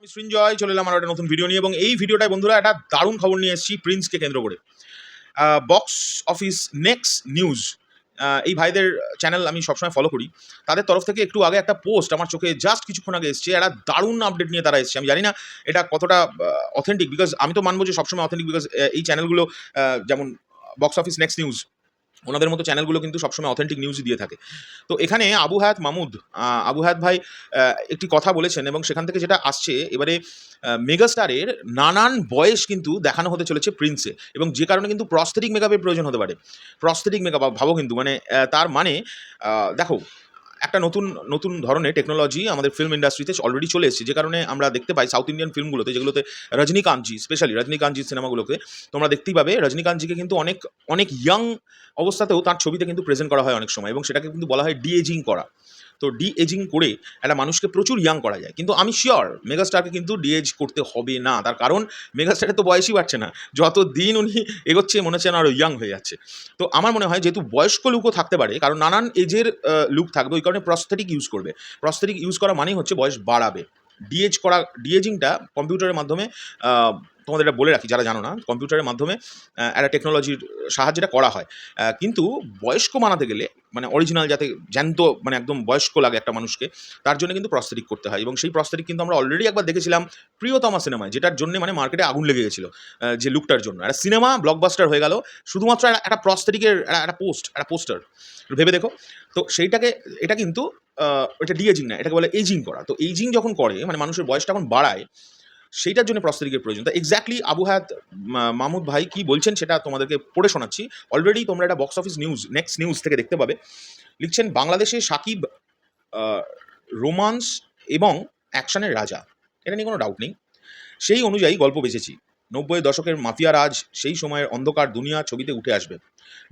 আমি সৃঞ্জয়, চলে এলাম আমার একটা নতুন ভিডিও নিয়ে এবং এই ভিডিওটায় বন্ধুরা একটা দারুণ খবর নিয়ে এসেছি প্রিন্সকে কেন্দ্র করে। বক্স অফিস নেক্সট নিউজ এই ভাইদের চ্যানেল আমি সবসময় ফলো করি। তাদের তরফ থেকে একটু আগে একটা পোস্ট আমার চোখে জাস্ট কিছুক্ষণ আগে এসছে, একটা দারুণ আপডেট নিয়ে তারা এসছে। আমি জানি না এটা কতটা অথেন্টিক বিকজ আমি তো মানবো যে সবসময় অথেন্টিক বিকজ এই চ্যানেলগুলো যেমন বক্স অফিস নেক্সট নিউজ ওনাদের মতো চ্যানেলগুলো কিন্তু সবসময় অথেন্টিক নিউজই দিয়ে থাকে। তো এখানে আবু হায়াত মামুদ আবু হায়াত ভাই একটি কথা বলেছেন এবং সেখান থেকে যেটা আসছে, এবারে মেগাস্টারের নানান বয়স কিন্তু দেখানো হতে চলেছে প্রিন্সে এবং যে কারণে কিন্তু প্রস্থেটিক মেকআপের প্রয়োজন হতে পারে। প্রস্থেটিক মেকআপ ভাবো কিন্তু মানে তার মানে দেখো একটা নতুন নতুন ধরনের টেকনোলজি আমাদের ফিল্ম ইন্ডাস্ট্রিতে অলরেডি চলে এসেছে। যে কারণে আমরা দেখতে পাই সাউথ ইন্ডিয়ান ফিল্মগুলোতে যেগুলোতে রজনীকান্তজি স্পেশালি রজনীকান্তজির সিনেমাগুলোকে তোমরা দেখতেই পাবে রজনীকান্তজিকে কিন্তু অনেক অনেক ইয়াং অবস্থাতেও তার ছবিতে কিন্তু প্রেজেন্ট করা হয় অনেক সময় এবং সেটাকে কিন্তু বলা হয় ডিএজিং করা। তো ডি এজিং করে একটা মানুষকে প্রচুর ইয়াং করা যায়। কিন্তু আমি শিওর মেগাস্টারকে কিন্তু ডি এজ করতে হবে না। তার কারণ মেগাস্টারের তো বয়সই বাড়ছে না। যত দিন উনি এগোচ্ছে, মনে হচ্ছে না আরও ইয়াং হয়ে যাচ্ছে। তো আমার মনে হয় যেহেতু বয়স্ক লুকও থাকতে পারে, কারণ নানান এজের লুক থাকবে, ওই কারণে প্রস্থেটিক ইউজ করবে। প্রস্থেটিক ইউজ করা মানেই হচ্ছে বয়স বাড়াবে। ডিএজ করা ডিএজিংটা কম্পিউটারের মাধ্যমে তোমাদের এটা বলে রাখি, যারা জানো না কম্পিউটারের মাধ্যমে একটা টেকনোলজির সাহায্যে এটা করা হয়। কিন্তু বয়স্ক মানাতে গেলে মানে অরিজিনাল যাতে জ্যান্ত মানে একদম বয়স্ক লাগে একটা মানুষকে, তার জন্য কিন্তু প্রস্থেটিক করতে হয় এবং সেই প্রস্থেটিক কিন্তু আমরা অলরেডি একবার দেখেছিলাম প্রিয়তমা সিনেমায়, যেটার জন্য মানে মার্কেটে আগুন লেগে গেছিল যে লুকটার জন্য। একটা সিনেমা ব্লকবাস্টার হয়ে গেল, শুধুমাত্র একটা- একটা একটা পোস্ট একটা পোস্টার ভেবে দেখো। তো সেইটাকে, এটা কিন্তু এটা ডিএজিং না, এটাকে বলে এজিং করা। তো এইজিং যখন করে মানে মানুষের বয়সটা যখন বাড়ায় সেইটার জন্য প্রস্তরিকের প্রয়োজন। তো এক্স্যাক্টলি আবু হায়াত মাহমুদ ভাই কি বলছেন সেটা তোমাদেরকে পড়ে শোনাচ্ছি। অলরেডি তোমরা এটা box office news next news থেকে দেখতে পাবে। লিখছেন, বাংলাদেশে সাকিব রোমান্স এবং অ্যাকশনের রাজা। এটা নিয়ে কোনো ডাউট নেই। সেই অনুযায়ী গল্প বেঁচেছি নব্বই দশকের মাফিয়া রাজ, সেই সময়ের অন্ধকার দুনিয়া ছবিতে উঠে আসবে।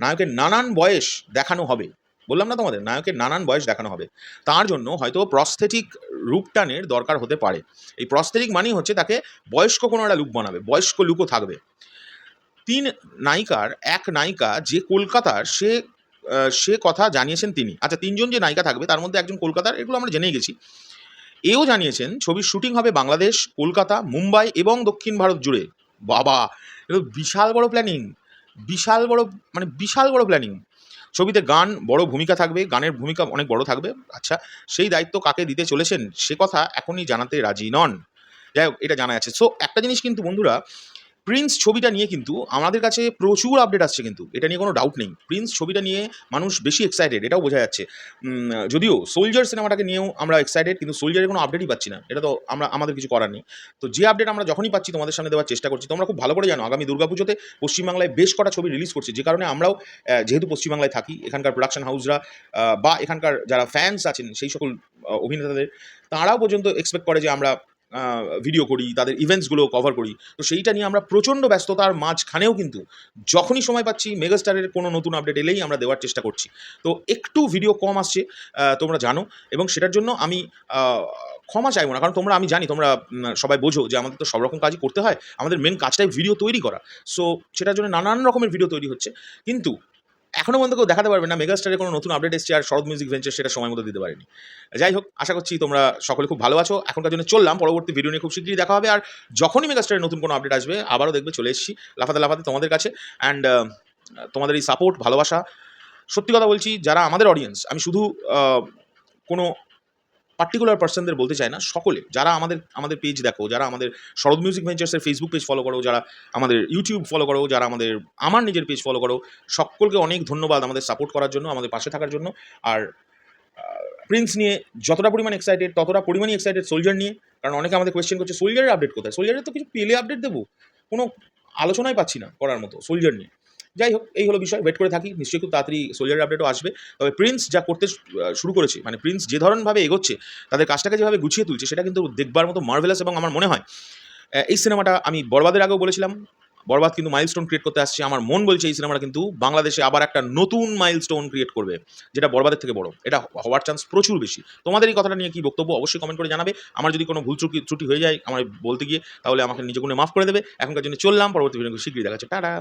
নায়কের নানান বয়স দেখানো হবে। বললাম না তোমাদের, নায়কের নানান বয়স দেখানো হবে। তার জন্য হয়তো প্রস্থেটিক রূপটানের দরকার হতে পারে। এই প্রস্থেটিক মানেই হচ্ছে তাকে বয়স্ক কোনো একটা লুক বানাবে, বয়স্ক লুকও থাকবে। তিন নায়িকার, এক নায়িকা যে কলকাতার, সে সে কথা জানিয়েছেন তিনি। আচ্ছা তিনজন যে নায়িকা থাকবে, তার মধ্যে একজন কলকাতার, এগুলো আমরা জেনেই গেছি। এও জানিয়েছেন, ছবির শুটিং হবে বাংলাদেশ, কলকাতা, মুম্বাই এবং দক্ষিণ ভারত জুড়ে। বাবা বিশাল বড় প্ল্যানিং বিশাল বড় মানে বিশাল বড় প্ল্যানিং ছবিতে গান বড় ভূমিকা থাকবে, গানের ভূমিকা অনেক বড় থাকবে। আচ্ছা সেই দায়িত্ব কাকে দিতে চলেছেন সে কথা এখনই জানাতে রাজি নন। যাই হোক, এটা জানা যাচ্ছে সো একটা জিনিস কিন্তু বন্ধুরা প্রিন্স ছবিটা নিয়ে কিন্তু আমাদের কাছে প্রচুর আপডেট আসছে কিন্তু, এটা নিয়ে কোনো ডাউট নেই। প্রিন্স ছবিটা নিয়ে মানুষ বেশি এক্সাইটেড এটাও বোঝা যাচ্ছে। যদিও সোলজার সিনেমাটাকে নিয়েও আমরা এক্সাইটেড কিন্তু সোলজারের কোনো আপডেটই পাচ্ছি না। এটা তো আমরা, আমাদের কিছু করার নেই। তো যে আপডেট আমরা যখনই পাচ্ছি তোমাদের সামনে দেওয়ার চেষ্টা করছি, তোমরা খুব ভালো করে জানো, আগামী দুর্গাপুজোতে পশ্চিমবাংলায় বেশ কটা ছবি রিলিজ করছে, যে কারণে আমরাও যেহেতু পশ্চিমবাংলায় থাকি, এখানকার প্রোডাকশন হাউসরা বা এখানকার যারা ফ্যান্স আছেন, সেই সকল অভিনেতাদের, তারাও পর্যন্ত এক্সপেক্ট করে যে আমরা ভিডিও করি, তাদের ইভেন্টসগুলো কভার করি। তো সেইটা নিয়ে আমরা প্রচণ্ড ব্যস্ততার মাঝখানেও কিন্তু যখনই সময় পাচ্ছি মেগাস্টারের কোনো নতুন আপডেট এলেই আমরা দেওয়ার চেষ্টা করছি। তো একটু ভিডিও কম আসছে তোমরা জানো, এবং সেটার জন্য আমি ক্ষমা চাইব না, কারণ তোমরা, আমি জানি, তোমরা সবাই বোঝো যে আমাদের তো সব রকম কাজই করতে হয়, আমাদের মেন কাজটাই ভিডিও তৈরি করা। সো সেটার জন্য নানান রকমের ভিডিও তৈরি হচ্ছে। কিন্তু এখনও পর্যন্ত কেউ দেখাতে পারবে না। মেগাস্টারের কোনো নতুন আপডেট এসছে আর শরৎ মিউজিক ভেঞ্চার সেটা সময় মতো দিতে পারেনি। যাই হোক, আশা করছি তোমরা সকলে খুব ভালো আছো। এখনকার জন্য চললাম, পরবর্তী ভিডিও নিয়ে খুব শীঘ্রই দেখা হবে। আর যখনই মেগাস্টারের নতুন কোনো আপডেট আসবে, আবারও দেখবে চলে এসেছি লাফাতে লাফাতে তোমাদের কাছে। অ্যান্ড তোমাদের এই সাপোর্ট ভালোবাসা, সত্যি কথা বলছি, যারা আমাদের অডিয়েন্স আমি শুধু কোনো পার্টিকুলার পার্সনদের বলতে চাই না, সকলে, যারা আমাদের আমাদের পেজ দেখো, যারা আমাদের শরৎ মিউজিক ভেঞ্চার্সের ফেসবুক পেজ ফলো করো, যারা আমাদের ইউটিউব ফলো করো, যারা আমাদের, আমার নিজের পেজ ফলো করো, সকলকে অনেক ধন্যবাদ আমাদের সাপোর্ট করার জন্য, আমাদের পাশে থাকার জন্য। আর প্রিন্স নিয়ে যতটা পরিমাণ এক্সাইটেড ততটা পরিমাণই এক্সাইটেড সোলজার নিয়ে, কারণ অনেকে আমাদের কোয়েশ্চেন করছে সোলজারের আপডেট কোথায়? সোলজারের তো কিছু পেলে আপডেট দেবো? কোনো আলোচনাই পাচ্ছি না করার মতো সোলজার নিয়ে। যাই হোক, এই হলো বিষয়। ওয়েট করে থাকি, নিশ্চয়ই খুব তাড়াতাড়ি সোলজারের আপডেটও আসবে। তবে প্রিন্স যা করতে শুরু করেছে মানে প্রিন্স যে ধরনভাবে এগোচ্ছে, তাদের কাজটাকে যেভাবে গুছিয়ে তুলছে, সেটা কিন্তু দেখবার মতো মার্ভেলাস এবং আমার মনে হয় এই সিনেমাটা আমি বরবাদের আগেও বলেছিলাম। বরবাদ কিন্তু মাইলস্টোন ক্রিয়েট করতে আসছে। আমার মন বলছে এই সিনেমাটা কিন্তু বাংলাদেশে আবার একটা নতুন মাইলস্টোন ক্রিয়েট করবে, যেটা বরবাদের থেকে বড়। এটা হওয়ার চান্স প্রচুর বেশি। তোমাদের এই কথাটা নিয়ে কি বক্তব্য অবশ্যই কমেন্ট করে জানাবে। আমার যদি কোনো ভুল ত্রুটি ত্রুটি হয়ে যায় আমার বলতে গিয়ে, তাহলে আমাকে নিজে মাফ করে দেবে। এখনকার জন্য চললাম, পরবর্তী ভিডিও শীঘ্রই দেখাচ্ছে। টাটা!